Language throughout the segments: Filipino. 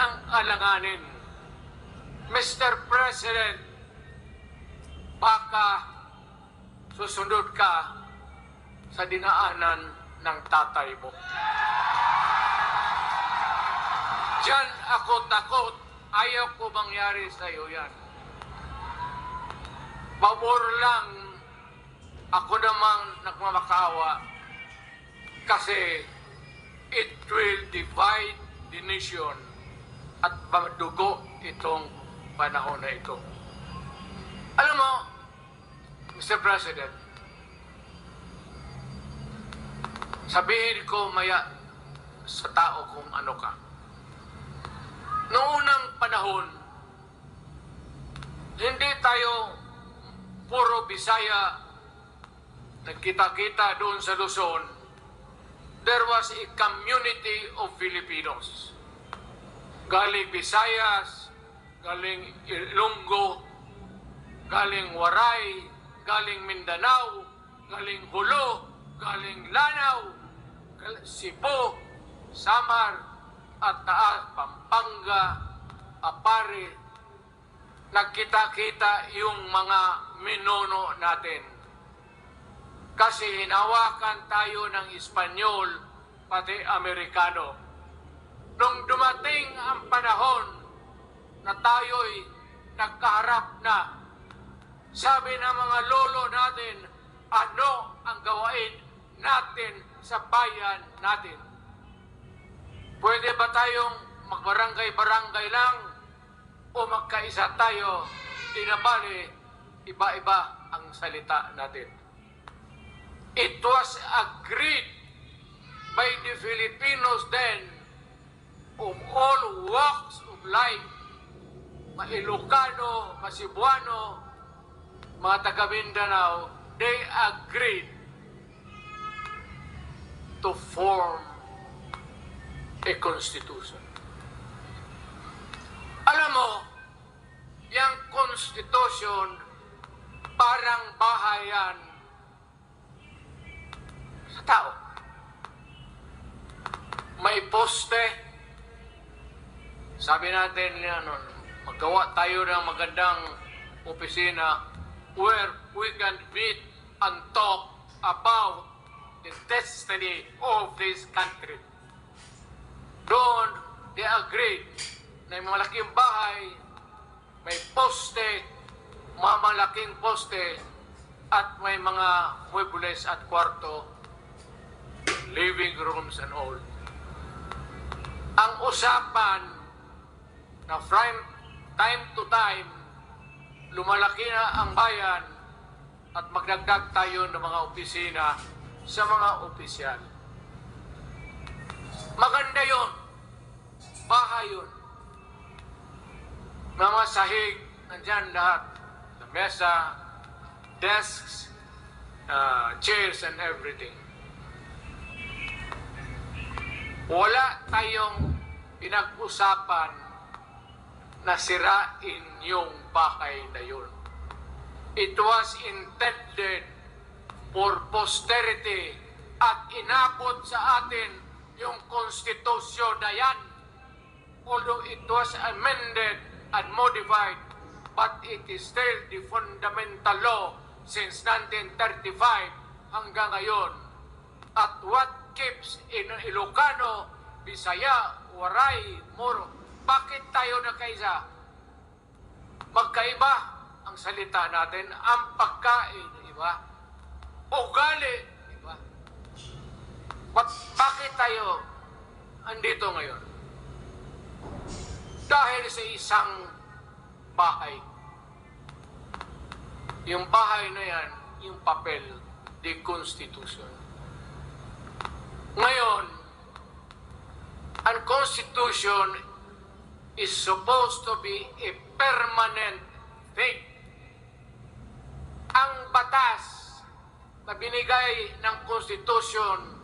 ng alanganin. Mr. President, baka susunod ka sa dinaanan ng tatay mo. Diyan ako takot. Ayaw ko mangyari sa iyo yan. Pabor lang ako namang nagmamakaawa kasi it will divide the nation at madugo itong panahon na ito. Alam mo, Mr. President, sabihin ko maya sa tao kung ano ka. Noong unang panahon, hindi tayo puro Bisaya nagkita-kita doon sa Luzon. There was a community of Filipinos. Galing Visayas, galing Ilonggo, galing Waray, galing Mindanao, galing Hulo, galing Lanao, Cebu, Samar, at Taas, Pampanga, Apare, nagkita-kita yung mga minuno natin. Kasi hinawakan tayo ng Espanyol, pati Amerikano. Nung dumating ang panahon na tayo'y nagkaharap na, sabi ng mga lolo natin, ano ang gawain natin sa bayan natin? Pwede ba tayong magbarangay-barangay lang o magkaisa tayo? Tinabali, iba-iba ang salita natin. It was agreed by the Filipinos then of all walks of life, mga Ilocano, mga Cebuano, mga taga Mindanao, they agreed to form a constitution. Alam mo, yung constitution parang bahayan sa tao. May poste. Sabi natin, ano, magawa tayo ng magandang opisina where we can meet and talk about the destiny of this country. Doon, they agreed na yung malaking bahay, may poste, mamalaking poste, at may mga muebles at kwarto, living rooms and all. Ang usapan na from time to time, lumalaki na ang bayan at magdagdag tayo ng mga opisina sa mga opisyal. Maganda yon. Bahay yun. Mga sahig, nandyan lahat. Sa mesa, desks, uh, chairs and everything. Wala tayong pinag-usapan na sirain yung bahay na yun. It was intended for posterity at inabot sa atin yung konstitusyon na yan. Although it was amended and modified, but it is still the fundamental law since 1935 hanggang ngayon. At what keeps in Ilocano, Bisaya, Waray, Moro, bakit tayo nagkaisa? Magkaiba ang salita natin, ang pagkain, iba? Ugali, iba? But bakit tayo andito ngayon? Dahil sa isang bahay. Yung bahay na yan, yung papel, the Constitution. Ngayon, ang Constitution is supposed to be a permanent thing. Ang batas na binigay ng Constitution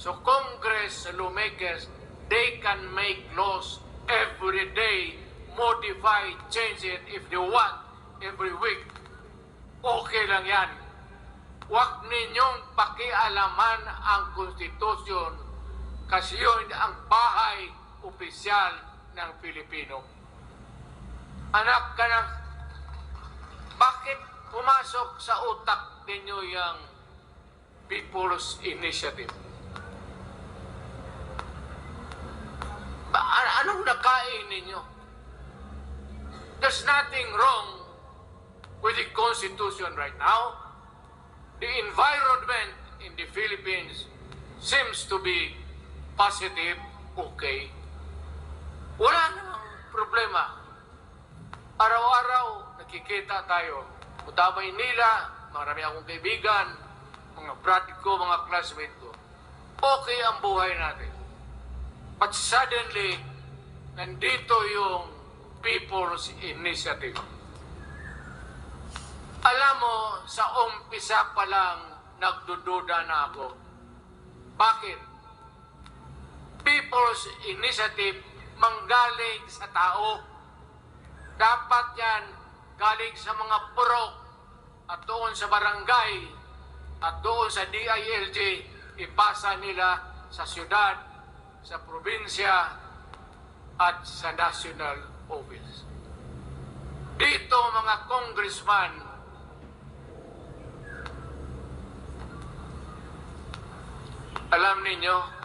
So Congress, lawmakers, they can make laws every day, modify, change it if they want, every week. Okay lang yan. Huwag ninyong pakialaman ang konstitusyon kasi yun ang bahay opisyal ng Pilipino. Anak ka ng... Bakit pumasok sa utak ninyo yung People's Initiative? Ba, an- anong nakain ninyo? There's nothing wrong with the Constitution right now. The environment in the Philippines seems to be positive, okay. Wala namang problema. Araw-araw, nakikita tayo. Punta Maynila, marami akong kaibigan, mga brad ko, mga classmate ko. Okay ang buhay natin. But suddenly, nandito yung People's Initiative. Alam mo, sa umpisa pa lang, nagdududa na ako. Bakit? People's Initiative manggaling sa tao. Dapat yan galing sa mga purok at doon sa barangay at doon sa DILG ipasa nila sa syudad, sa probinsya at sa national office. Dito mga congressman, alam ninyo,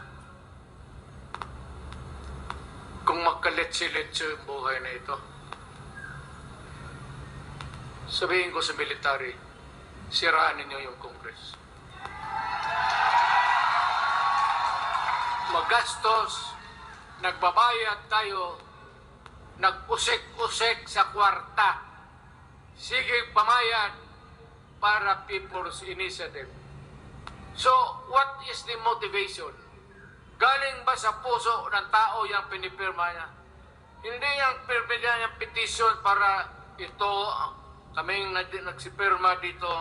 kung magkaletse-letse yung buhay na ito, sabihin ko sa military, siraan ninyo yung Congress. Magastos, nagbabayad tayo, nagpusek-pusek sa kwarta. Sige pamayad para People's Initiative. So, what is the motivation? Galing ba sa puso ng tao yung pinipirma niya? Hindi yung pirma niya petition para ito, kaming nag nagsipirma dito,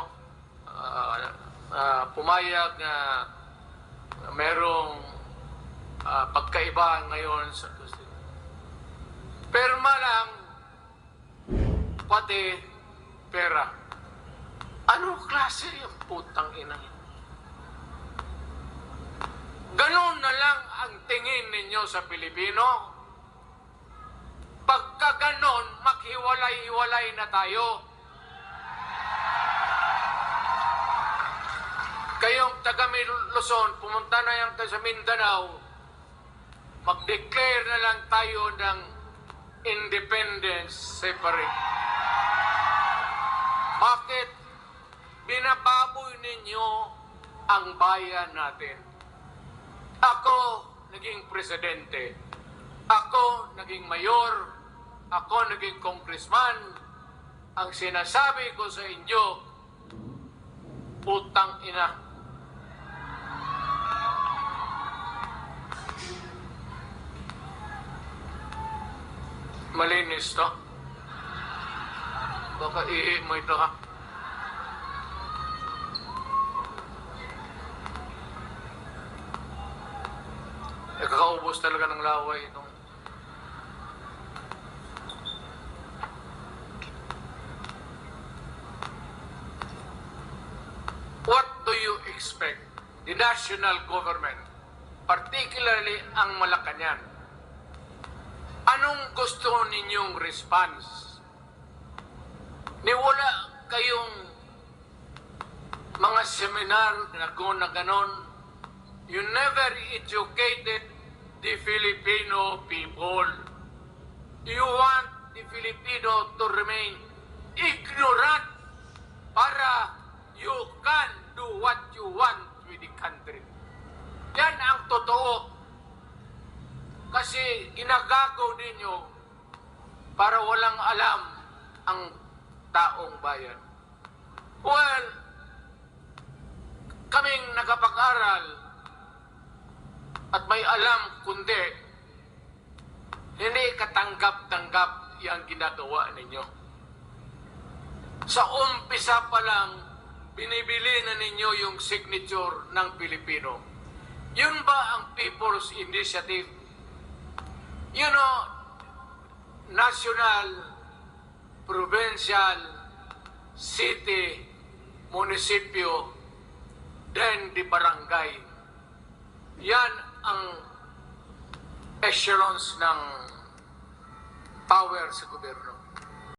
ah, ah, pumayag na merong ah, pagkaiba ngayon sa. Perma lang, pati pera. Anong klase yung putang ina yun? Ganon na lang ang tingin ninyo sa Pilipino. Pagka ganon, maghiwalay-hiwalay na tayo. Kayong taga Luzon, pumunta na yan sa Mindanao, mag-declare na lang tayo ng independence separate. Bakit? Binababoy ninyo ang bayan natin. Ako naging presidente. Ako naging mayor. Ako naging congressman. Ang sinasabi ko sa inyo, putang ina. Malinis to. Baka ihi mo ito ha. Talaga ng laway itong... What do you expect the national government, particularly ang Malacanang, anong gusto ninyong response? Niwala kayong mga seminar na gano'n na ganon You never educated the Filipino people. You want the Filipino to remain ignorant para you can do what you want with the country. Yan ang totoo. Kasi ginagago ninyo para walang alam ang taong bayan. Well, kaming nakapag-aral, at may alam kundi hindi katanggap-tanggap yung ginagawa ninyo. Sa umpisa pa lang, binibili na ninyo yung signature ng Pilipino. Yun ba ang People's Initiative? You know, national, provincial, city, munisipyo, then the barangay. Yan ang echelons ng power sa gobyerno.